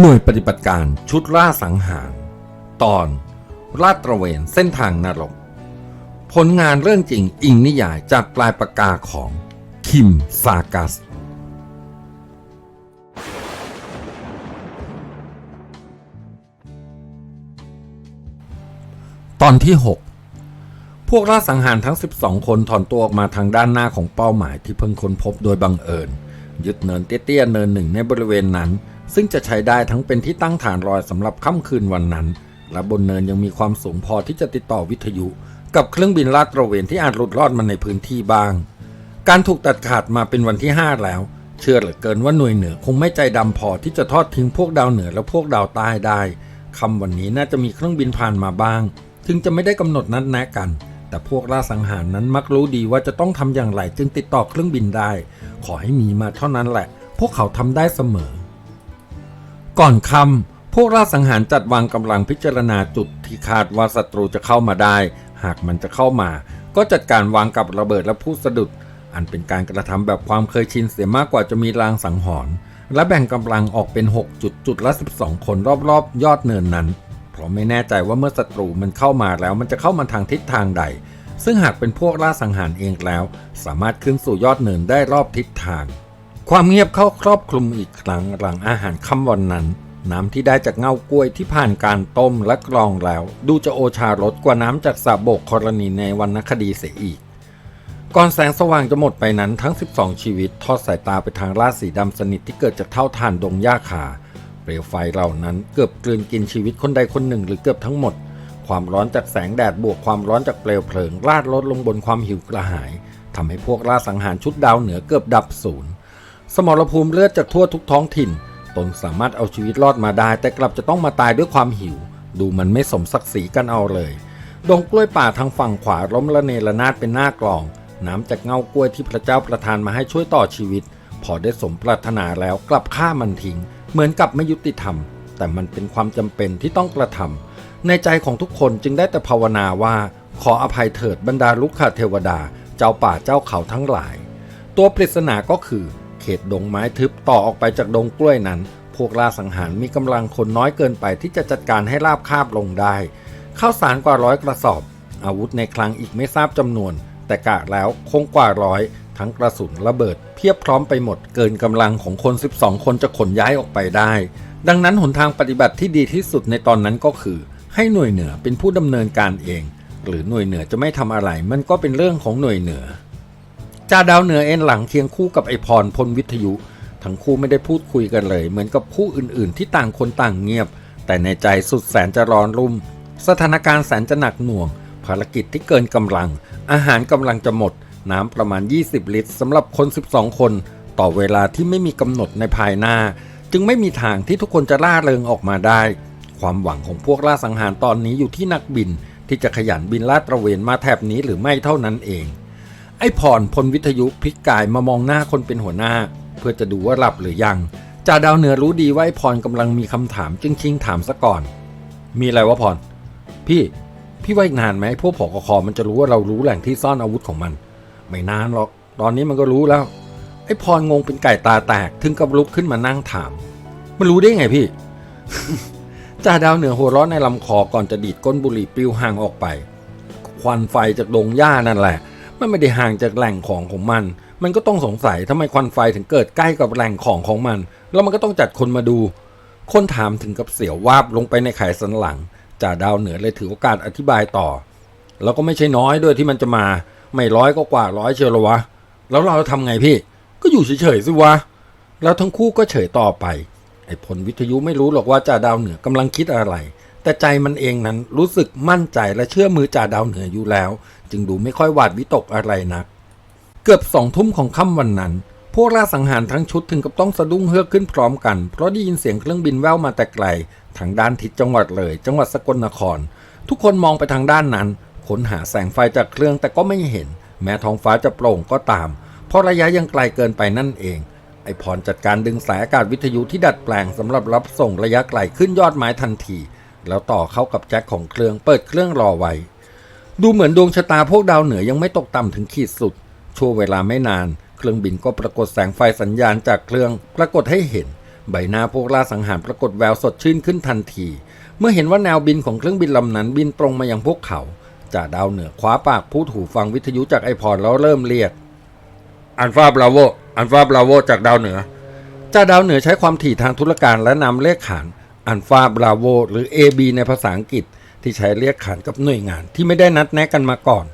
หน่วยปฏิบัติการชุดล่าสังหาร ตอนลาดตระเวนเส้นทางนรก ผลงานเรื่องจริงอิงนิยายจากปลายปากกาของ คิมซากัส ตอนที่ 6 พวกล่าสังหารทั้ง 12 คนถอนตัวออกมาทางด้านหน้าของเป้าหมายที่เพิ่งค้นพบโดยบังเอิญ ยึดเนินเตี้ยๆเนินหนึ่งในบริเวณนั้น ซึ่งจะใช้ได้ทั้งเป็นที่ตั้งฐานรอยสำหรับค่ำคืนวันนั้น และบนเนินยังมีความสูงพอที่จะติดต่อวิทยุ กับเครื่องบินลาดตระเวนที่อาจหลุดรอดมาในพื้นที่บ้าง การถูกตัดขาดมาเป็นวันที่ 5 แล้ว เชื่อเหลือเกินว่าหน่วยเหนือคงไม่ใจดำพอที่จะทอดทิ้งพวกดาวเหนือและพวกดาวใต้ได้คำวันนี้น่าจะมีเครื่องบินผ่านมาบ้าง ถึงจะไม่ได้กำหนดนัดแนะกัน แต่พวกล่าสังหารนั้นมักรู้ดีว่าจะต้องทำอย่างไรจึงติดต่อเครื่องบินได้ ขอให้มีมาเท่านั้นแหละ พวกเขาทำได้เสมอ ก่อนคำพวกล่าสังหารจัดวางกำลังพิจารณาจุดที่คาดว่าศัตรูจะเข้ามาได้ หากมันจะเข้ามา ก็จัดการวางกับระเบิดและผู้สะดุด อันเป็นการกระทำแบบความเคยชินเสียมากกว่าจะมีรางสังหรณ์และแบ่งกำลังออกเป็น 6 จุดจุดละ 12 คนรอบๆ ยอดเนินนั้น เพราะไม่แน่ใจว่าเมื่อศัตรูมันเข้ามาแล้วมันจะเข้ามาทางทิศทางใด ซึ่งหากเป็นพวกล่าสังหารเองแล้ว สามารถขึ้นสู่ยอดเนินได้รอบทิศทาง ความเงียบเข้าครอบคลุมอีกครั้งหลังอาหารค่ำวันนั้น น้ำที่ได้จากเงากล้วยที่ผ่านการต้มและกรองแล้ว ดูจะโอชารสกว่าน้ำจากสาโบกกรณีในวรรณคดีเสียอีก ก่อนแสงสว่างจะหมดไปนั้นทั้ง 12 ชีวิต ทอดสายตาไปทางลาสีดำสนิทที่เกิดจากเท่าทานดงหญ้าคาเปลวไฟเหล่านั้นเกือบกลืนกินชีวิตคนใดคนหนึ่งหรือเกือบทั้งหมด ความร้อนจากแสงแดดบวกความร้อนจากเปลวเพลิงราดลดลงบนความหิวกระหายทำให้พวกล่าสังหารชุดดาวเหนือเกือบดับศูนย์ สมรภูมิเลือดจากทั่วทุกท้องถิ่น ตนสามารถเอาชีวิตรอดมาได้ แต่กลับจะต้องมาตายด้วยความหิว ดูมันไม่สมศักดิ์ศรีกันเอาเลย ดงกล้วยป่าทางฝั่งขวาล้มละเนระนาดเป็นหน้ากลอง น้ำจากเงากล้วยที่พระเจ้าประทานมาให้ช่วยต่อชีวิต พอได้สมปรารถนาแล้วกลับฆ่ามันทิ้ง เหมือนกับไม่ยุติธรรม แต่มันเป็นความจำเป็นที่ต้องกระทำในใจของทุกคนจึงได้แต่ภาวนาว่า ขออภัยเถิดบรรดาลุกขเทวดา เจ้าป่าเจ้าเขาทั้งหลาย ตัวปริศนาก็คือ ขตดงไม้ทึบต่อออกไปจากดงกล้วยนั้น พวกล่าสังหารมีกำลังคนน้อยเกินไปที่จะจัดการให้ราบคาบลงได้ ข้าวสารกว่าร้อยกระสอบ อาวุธในคลังอีกไม่ทราบจำนวน แต่กะแล้วคงกว่าร้อย ทั้งกระสุนระเบิด เพียบพร้อมไปหมดเกินกำลังของคน 12 คนจะขนย้ายออกไปได้ ดังนั้นหนทางปฏิบัติที่ดีที่สุดในตอนนั้นก็คือ ให้หน่วยเหนือเป็นผู้ดำเนินการเอง หรือหน่วยเหนือจะไม่ทำอะไรมันก็เป็นเรื่องของหน่วยเหนือ จ่าดาวเหนือเอ็นหลังเคียงคู่กับไอพรพลวิทยุ ทั้งคู่ไม่ได้พูดคุยกันเลย เหมือนกับคู่อื่นๆ ที่ต่างคนต่างเงียบ แต่ในใจสุดแสนจะร้อนรุ่ม สถานการณ์แสนจะหนักหน่วง ภารกิจที่เกินกำลัง อาหารกำลังจะหมด น้ำประมาณ 20 ลิตรสำหรับคน 12 คน ต่อเวลาที่ไม่มีกำหนดในภายหน้า จึงไม่มีทางที่ทุกคนจะล่าเริงออกมาได้ ความหวังของพวกล่าสังหารตอนนี้อยู่ที่นักบินที่จะขยันบินลาดตระเวนมาแถบนี้หรือไม่เท่านั้นเอง ไอ้พรพลวิทยุพลิกกายมามองหน้าคนเป็นหัวหน้า เพื่อจะดูว่าหลับหรือยังจ่าดาวเหนือรู้ดีว่าไอ้พรกำลังมีคำถามจึงชิงถามซะก่อน มีอะไรวะพร พี่ พี่ว่าอีกนานไหมพวกผอกคอมันจะรู้ว่าเรารู้แหล่งที่ซ่อนอาวุธของมัน ไม่นานหรอก ตอนนี้มันก็รู้แล้ว ไอ้พรงงเป็นไก่ตาแตกถึงกับลุกขึ้นมานั่งถาม มันรู้ได้ไงพี่จ่าดาวเหนือหัวร้อนในลำคอก่อนจะดีดก้นบุหรี่ปลิวห่างออกไป ควันไฟจากดงหญ้านั่นแหละ มันไม่ได้ห่างจากแหล่งของของมัน มันก็ต้องสงสัยทำไมควันไฟถึงเกิดใกล้กับแหล่งของของมัน แล้วมันก็ต้องจัดคนมาดู คนถามถึงกับเสียววาบลงไปในไขสันหลังจ่าดาวเหนือเลยถือโอกาสอธิบายต่อ แล้วก็ไม่ใช่น้อยด้วยที่มันจะมา ไม่ร้อยก็กว่าร้อยเชียวละวะ แล้วเราทำไงพี่ ก็อยู่เฉยๆสิวะ แล้วทั้งคู่ก็เฉยต่อไป ไอ้พลวิทยุไม่รู้หรอกว่าจ่าดาวเหนือกำลังคิดอะไร แต่ใจมันเองนั้นรู้สึกมั่นใจและเชื่อมือจ่าดาวเหนืออยู่แล้ว จึงดูไม่ค่อยหวาดวิตกอะไรนัก เกือบสองทุ่มของค่ำวันนั้น พวกล่าสังหารทั้งชุดถึงกับต้องสะดุ้งเฮือกขึ้นพร้อมกัน เพราะได้ยินเสียงเครื่องบินแว่วมาแต่ไกล ทางด้านทิศจังหวัดเลย จังหวัดสกลนคร ทุกคนมองไปทางด้านนั้นค้นหาแสงไฟจากเครื่องแต่ก็ไม่เห็น แม้ท้องฟ้าจะโปร่งก็ตาม เพราะระยะยังไกลเกินไปนั่นเองไอพรจัดการดึงสายอากาศวิทยุที่ดัดแปลงสำหรับรับส่งระยะไกลขึ้นยอดไม้ทันที แล้วต่อเข้ากับแจ็คของเครื่องเปิดเครื่องรอไว้ ดูเหมือนดวงชะตาพวกดาวเหนือยังไม่ตกต่ำถึงขีดสุด ชั่วเวลาไม่นาน เครื่องบินก็ปรากฏแสงไฟสัญญาณจากเครื่องปรากฏให้เห็น ใบหน้าพวกล่าสังหารปรากฏแววสดชื่นขึ้นทันที เมื่อเห็นว่าแนวบินของเครื่องบินลำนั้นบินตรงมายังพวกเขาจ่าดาวเหนือคว้าปากพูดหูฟังวิทยุจากไอพอดแล้วเริ่มเรียกอันฟาบราโวอันฟาบราโวจากดาวเหนือจ่าดาวเหนือใช้ความถี่ทางธุรการและนำเลขขาน อันฟาบราโวหรือ AB ในภาษาอังกฤษ ที่ใช้เรียกขานกับหน่วยงานที่ไม่ได้นัดแนะกันมาก่อน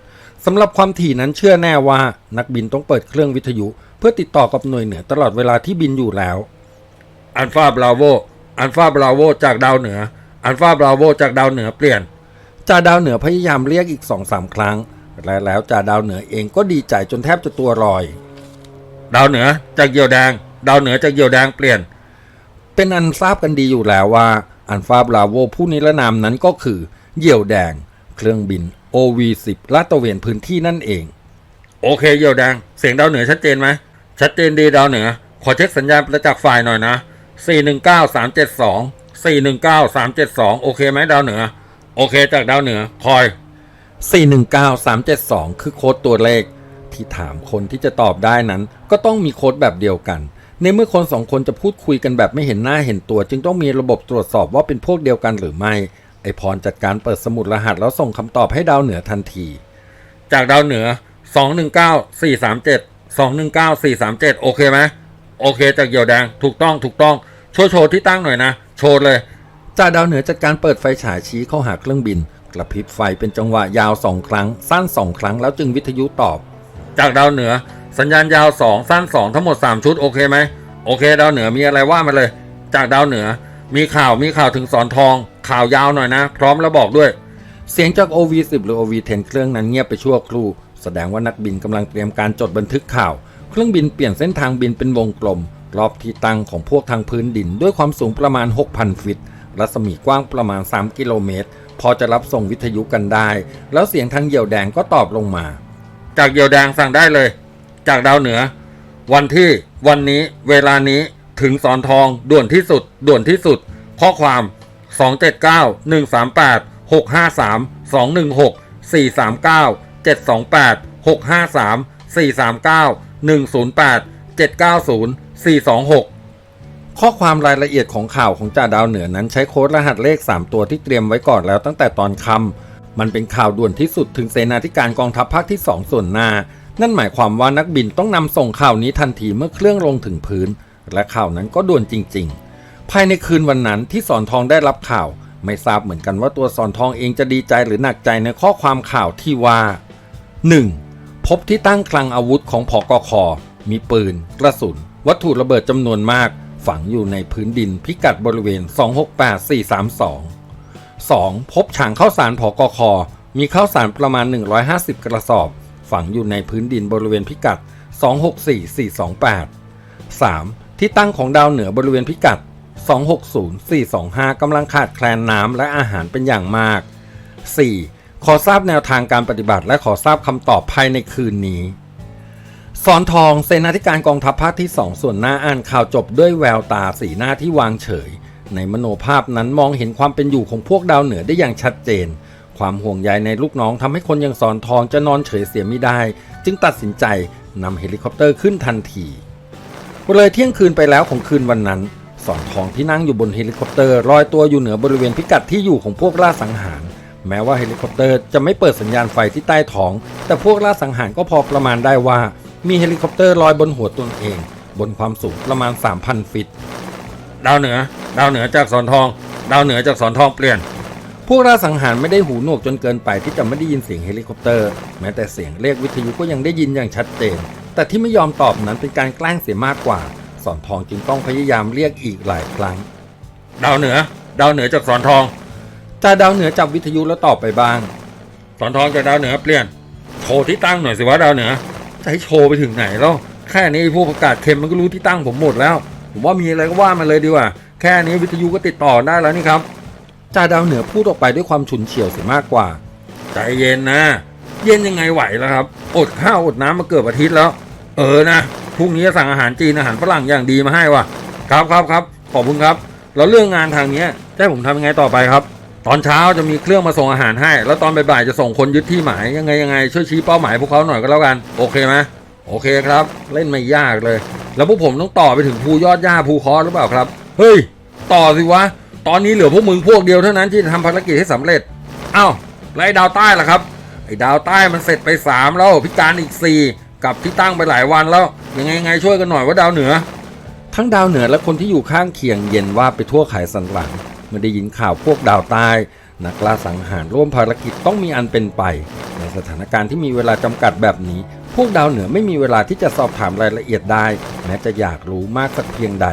สำหรับความถี่นั้นเชื่อแน่ว่านักบินต้องเปิดเครื่องวิทยุ เพื่อติดต่อกับหน่วยเหนือตลอดเวลาที่บินอยู่แล้วอันฟาบราโวอันฟาบราโวจากดาวเหนืออันฟาบราโวจากดาวเหนือเปลี่ยนจ่าดาวเหนือพยายามเรียกอีกสองสามครั้งและแล้วจ่าดาวเหนือเองก็ดีใจจนแทบจะตัวลอย ดาวเหนือจากเหี่ยวแดง ดาวเหนือจากเหี่ยวแดงเปลี่ยน เป็นอันทราบกันดีอยู่แล้วว่า อันฟาบราโวผู้นิรนามนั้นก็คือ เหยี่ยวแดง เครื่องบิน OV10 ลาดตระเวนพื้นที่นั่นเอง โอเคเหยี่ยวแดง เสียงดาวเหนือชัดเจนไหม ชัดเจนดีดาวเหนือ ขอเช็คสัญญาณประจักษ์ฝ่ายหน่อยนะ 419372 419372 โอเคไหมดาวเหนือ โอเคจากดาวเหนือ คอย 419372 คือโค้ดตัวเลข ที่ถามคนที่จะตอบได้นั้น ก็ต้องมีโค้ดแบบเดียวกัน ในเมื่อคนสองคนจะพูดคุยกันแบบไม่เห็นหน้าเห็นตัว จึงต้องมีระบบตรวจสอบว่าเป็นพวกเดียวกันหรือไม่ ไอพรจัดการเปิดสมุดรหัสแล้วส่งคำตอบให้ดาวเหนือทันที จากดาวเหนือ 219437 219437 โอเคไหมโอเค จากเหยี่ยวแดงถูกต้องถูกต้องช่วยโชว์ที่ตั้งหน่อยนะ โชว์เลยจ่าดาวเหนือจัดการเปิดไฟฉายชี้เข้าหาเครื่องบิน กระพริบไฟเป็นจังหวะยาวสองครั้ง สั้นสองครั้งแล้วจึงวิทยุตอบ จากดาวเหนือ สัญญาณยาว 2 สั้น 2 ทั้งหมด 3 ชุด โอเคไหมโอเค ดาวเหนือมีอะไรว่ามาเลย จากดาวเหนือมีข่าวมีข่าวถึงสอนทอง ข่าวยาวหน่อยนะ พร้อมแล้วบอกด้วย เสียงจาก OV10 หรือ OV10 เครื่องนั้นเงียบไปชั่วครู่ แสดงว่านักบินกำลังเตรียมการจดบันทึกข่าว เครื่องบินเปลี่ยนเส้นทางบินเป็นวงกลม รอบที่ตั้งของพวกทางพื้นดิน ด้วยความสูงประมาณ 6,000 ฟิต รัศมีกว้างประมาณ 3 กิโลเมตร พอจะรับส่งวิทยุกันได้ แล้วเสียงทางเหยี่ยวแดงก็ตอบลงมา จากเหยี่ยวแดงสั่งได้เลย จากดาวเหนือ วันที่วันนี้เวลานี้ถึงสอนทองด่วนที่สุด ด่วนที่สุด ข้อความ 279 138 653 216 439 728 653 439 108 790 426 ข้อความรายละเอียดของข่าวของจ่าดาวเหนือนั้นใช้โค้ดรหัสเลข 3 ตัวที่เตรียมไว้ก่อนแล้วตั้งแต่ตอนคำมันเป็นข่าวด่วนที่สุดถึงเสนาธิการกองทัพภาคที่ 2 ส่วนหน้า นั่นหมายความว่านักบินต้องนำส่งข่าวนี้ทันทีเมื่อเครื่องลงถึงพื้น และข่าวนั้นก็ด่วนจริง ๆ ภายในคืนวันนั้นที่สอนทองได้รับข่าว ไม่ทราบเหมือนกันว่าตัวสอนทองเองจะดีใจหรือหนักใจในข้อความข่าวที่ว่า 1. พบที่ตั้งคลังอาวุธของผอกอคอมีปืน กระสุน วัตถุระเบิดจำนวนมาก ฝังอยู่ในพื้นดินพิกัดบริเวณ 268432 2. พบถังข้าวสารผอกอคอมีข้าวสารประมาณ 150 กระสอบ ฝังอยู่ในพื้นดินบริเวณพิกัด 264428 3. ที่ตั้งของดาวเหนือบริเวณพิกัด 260425กำลังขาดแคลนน้ำและอาหารเป็นอย่างมาก 4. ขอทราบแนวทางการปฏิบัติและขอทราบคำตอบภายในคืนนี้สอนทองเสนาธิการกองทัพภาคที่2ส่วนหน้าอ่านข่าวจบด้วยแววตาสีหน้าที่วางเฉย ในมโนภาพนั้นมองเห็นความเป็นอยู่ของพวกดาวเหนือได้อย่างชัดเจน ความห่วงใยในลูกน้องทำให้คนย่างสอนทองจะนอนเฉยเสียไม่ได้ จึงตัดสินใจนำเฮลิคอปเตอร์ขึ้นทันทีเลยเที่ยงคืนไปแล้วของคืนวันนั้น สอนทองที่นั่งอยู่บนเฮลิคอปเตอร์ลอยตัวอยู่เหนือบริเวณพิกัดที่อยู่ของพวกล่าสังหาร แม้ว่าเฮลิคอปเตอร์จะไม่เปิดสัญญาณไฟที่ใต้ท้อง แต่พวกล่าสังหารก็พอประมาณได้ว่า มีเฮลิคอปเตอร์ลอยบนหัวตนเอง บนความสูงประมาณ 3,000 ฟิต ดาวเหนือ ดาวเหนือจากสอนทอง ดาวเหนือจากสอนทองเปลี่ยน วกล่าสังหารไม่ได้หูหนวกจนเกินไปที่จะไม่ได้ยินเสียงเฮลิคอปเตอร์ แม้แต่เสียงเรียกวิทยุก็ยังได้ยินอย่างชัดเจน แต่ที่ไม่ยอมตอบนั้นเป็นการแกล้งเสียมากกว่า สอนทองจึงต้องพยายามเรียกอีกหลายครั้ง ดาวเหนือ ดาวเหนือจากสอนทองจ่าดาวเหนือจับวิทยุแล้วตอบไปบ้าง สอนทองจากดาวเหนือเปลี่ยนโชว์ที่ตั้งหน่อยสิว่าดาวเหนือจะให้โชว์ไปถึงไหนแล้วแค่นี้พวกประกาศเค็มมันก็รู้ที่ตั้งผมหมดแล้ว ผมว่ามีอะไรก็ว่ามาเลยดีกว่า แค่นี้วิทยุก็ติดต่อได้แล้วนี่ครับ จ่าดาวเหนือพูดออกไปด้วยความฉุนเฉียวเสียมากกว่า ใจเย็นนะ เย็นยังไงไหวแล้วครับ อดข้าวอดน้ำมาเกือบอาทิตย์แล้ว เออนะพรุ่งนี้สั่งอาหารจีนอาหารฝรั่งอย่างดีมาให้ว่ะ ครับครับครับขอบคุณครับ แล้วเรื่องงานทางเนี้ยจะให้ผมทำยังไงต่อไปครับ ตอนเช้าจะมีเครื่องมาส่งอาหารให้ แล้วตอนบ่ายๆจะส่งคนยึดที่หมายยังไงยังไงช่วยชี้เป้าหมายพวกเขาหน่อยก็แล้วกัน โอเคไหมโอเคครับ เล่นไม่ยากเลย แล้วพวกผมต้องต่อไปถึงภูยอดหญ้าภูคอหรือเปล่าครับ เฮ้ย ต่อสิวะ ตอนนี้เหลือพวกมึงพวกเดียวเท่านั้นที่จะทำภารกิจให้สำเร็จ เอ้าแล้วไอ้ดาวใต้ล่ะครับ ไอ้ดาวใต้มันเสร็จไปสามแล้วพิการอีกสี่กับที่ตั้งไปหลายวันแล้ว ยังไงไงช่วยกันหน่อยว่าดาวเหนือ ทั้งดาวเหนือและคนที่อยู่ข้างเคียงเย็นว่าไปทั่วไขสันหลังเมื่อได้ยินข่าวพวกดาวใต้ นักล่าสังหารร่วมภารกิจต้องมีอันเป็นไป ในสถานการณ์ที่มีเวลาจำกัดแบบนี้ พวกดาวเหนือไม่มีเวลาที่จะสอบถามรายละเอียดได้ แม้จะอยากรู้มากสักเพียงใด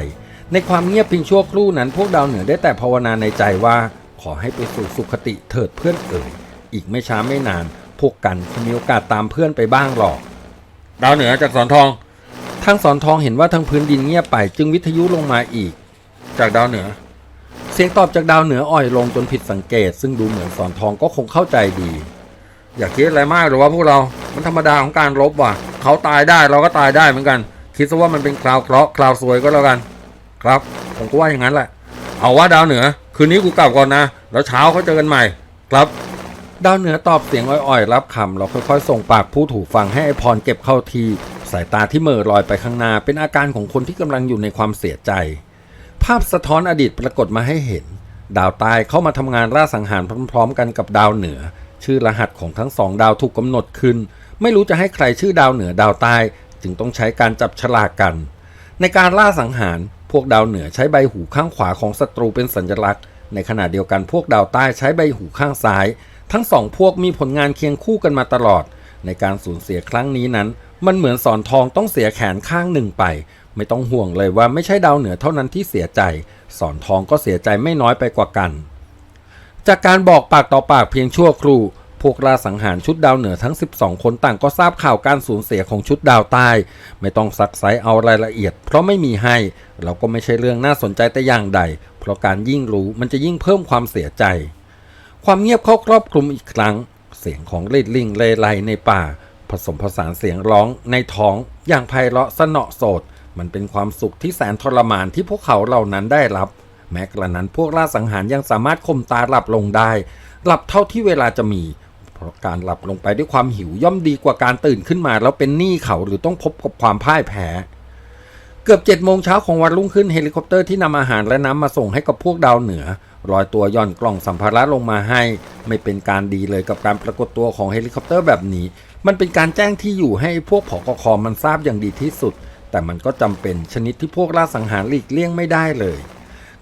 ในความเงียบเพียงชั่วครู่นั้นพวกดาวเหนือได้แต่ภาวนาในใจว่า ขอให้ไปสู่สุคติเถิดเพื่อนเอ๋ยอีกไม่ช้าไม่นาน พวกกันคงมีโอกาสตามเพื่อนไปบ้างหรอก ดาวเหนือจากสอนทองทางสอนทองเห็นว่าทางพื้นดินเงียบไปจึงวิทยุลงมาอีก จากดาวเหนือ เสียงตอบจากดาวเหนืออ่อยลงจนผิดสังเกต ซึ่งดูเหมือนสอนทองก็คงเข้าใจดี อย่าคิดอะไรมากหรือว่าพวกเรา มันธรรมดาของการรบว่ะ เขาตายได้เราก็ตายได้เหมือนกัน คิดซะว่ามันเป็นคราวเคราะห์คราวซวยก็แล้วกัน ครับ ผมก็ว่าอย่างนั้นแหละ เอาว่าดาวเหนือ คืนนี้กูกลับก่อนนะ แล้วเช้าเขาเจอกันใหม่ ครับ ดาวเหนือตอบเสียงอ่อยๆ รับคำแล้วค่อยๆ ส่งปากผู้ถูกฟังให้ไอพรเก็บเข้าที สายตาที่เหม่อลอยไปข้างหน้า เป็นอาการของคนที่กำลังอยู่ในความเสียใจ ภาพสะท้อนอดีตปรากฏมาให้เห็น ดาวใต้เข้ามาทำงานล่าสังหารพร้อม ๆ กันกับดาวเหนือ ชื่อรหัสของทั้งสองดาวถูกกำหนดขึ้น ไม่รู้จะให้ใครชื่อดาวเหนือดาวใต้ จึงต้องใช้การจับฉลากกัน ในการล่าสังหาร พวกดาวเหนือใช้ใบหูข้างขวาของศัตรูเป็นสัญลักษณ์ ในขณะเดียวกันพวกดาวใต้ใช้ใบหูข้างซ้าย ทั้งสองพวกมีผลงานเคียงคู่กันมาตลอด ในการสูญเสียครั้งนี้นั้น มันเหมือนสอนทองต้องเสียแขนข้างหนึ่งไป ไม่ต้องห่วงเลยว่าไม่ใช่ดาวเหนือเท่านั้นที่เสียใจ สอนทองก็เสียใจไม่น้อยไปกว่ากัน จากการบอกปากต่อปากเพียงชั่วครู่ พวกล่าสังหารชุดดาวเหนือทั้ง 12 คนต่างก็ทราบข่าวการสูญเสียของชุดดาวใต้ ไม่ต้องซักไซเอารายละเอียด เพราะไม่มีให้ เราก็ไม่ใช่เรื่องน่าสนใจแต่อย่างใด เพราะการยิ่งรู้มันจะยิ่งเพิ่มความเสียใจ ความเงียบเข้าครอบคลุมอีกครั้ง เสียงของลิดลิงเลไลในป่า ผสมผสานเสียงร้องในท้อง อย่างไพเราะสนอโสดมันเป็นความสุขที่แสนทรมานที่พวกเขาเหล่านั้นได้รับ แม้กระนั้นพวกล่าสังหารยังสามารถข่มตาหลับลงได้ หลับเท่าที่เวลาจะมี เพราะการหลับลงไปด้วยความหิวย่อมดีกว่าการตื่นขึ้นมา แล้วเป็นหนี้เขาหรือต้องพบกับความพ่ายแพ้เกือบเจ็ดโมงเช้าของวันรุ่งขึ้นเฮลิคอปเตอร์ที่นำอาหารและน้ำมาส่งให้กับพวกดาวเหนือลอยตัวย่อนกล่องสัมภาระลงมาให้ ไม่เป็นการดีเลยกับการปรากฏตัวของเฮลิคอปเตอร์แบบนี้ มันเป็นการแจ้งที่อยู่ให้พวกผอกคอมันทราบอย่างดีที่สุด แต่มันก็จำเป็นชนิดที่พวกล่าสังหารหลีกเลี่ยงไม่ได้เลย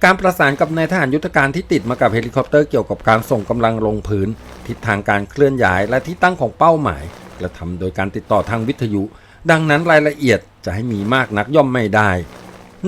การประสานกับนายทหารยุทธการที่ติดมากับเฮลิคอปเตอร์เกี่ยวกับการส่งกำลังลงพื้น ทิศทางการเคลื่อนย้ายและที่ตั้งของเป้าหมายกระทำโดยการติดต่อทางวิทยุ ดังนั้นรายละเอียดจะให้มีมากนักย่อมไม่ได้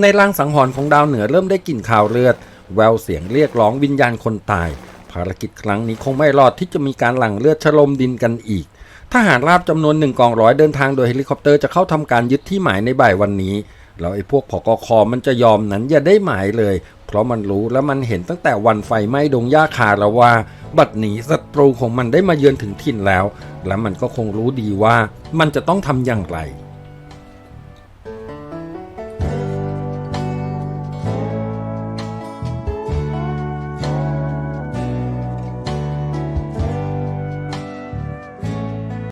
ในร่างสังหรณ์ของดาวเหนือเริ่มได้กลิ่นข่าวเลือด แววเสียงเรียกร้องวิญญาณคนตาย ภารกิจครั้งนี้คงไม่รอดที่จะมีการหลั่งเลือดชโลมดินกันอีกทหารราบจำนวนหนึ่งกองร้อยเดินทางโดยเฮลิคอปเตอร์จะเข้าทำการยึดที่หมายในบ่ายวันนี้แล้วไอ้พวกผกคมันจะยอมนั้นอย่าได้หมายเลย เพราะมันรู้และมันเห็นตั้งแต่วันไฟไหม้ดงหญ้าคาแล้วว่า บัดนี้ศัตรูของมันได้มาเยือนถึงถิ่นแล้ว และมันก็คงรู้ดีว่ามันจะต้องทำอย่างไร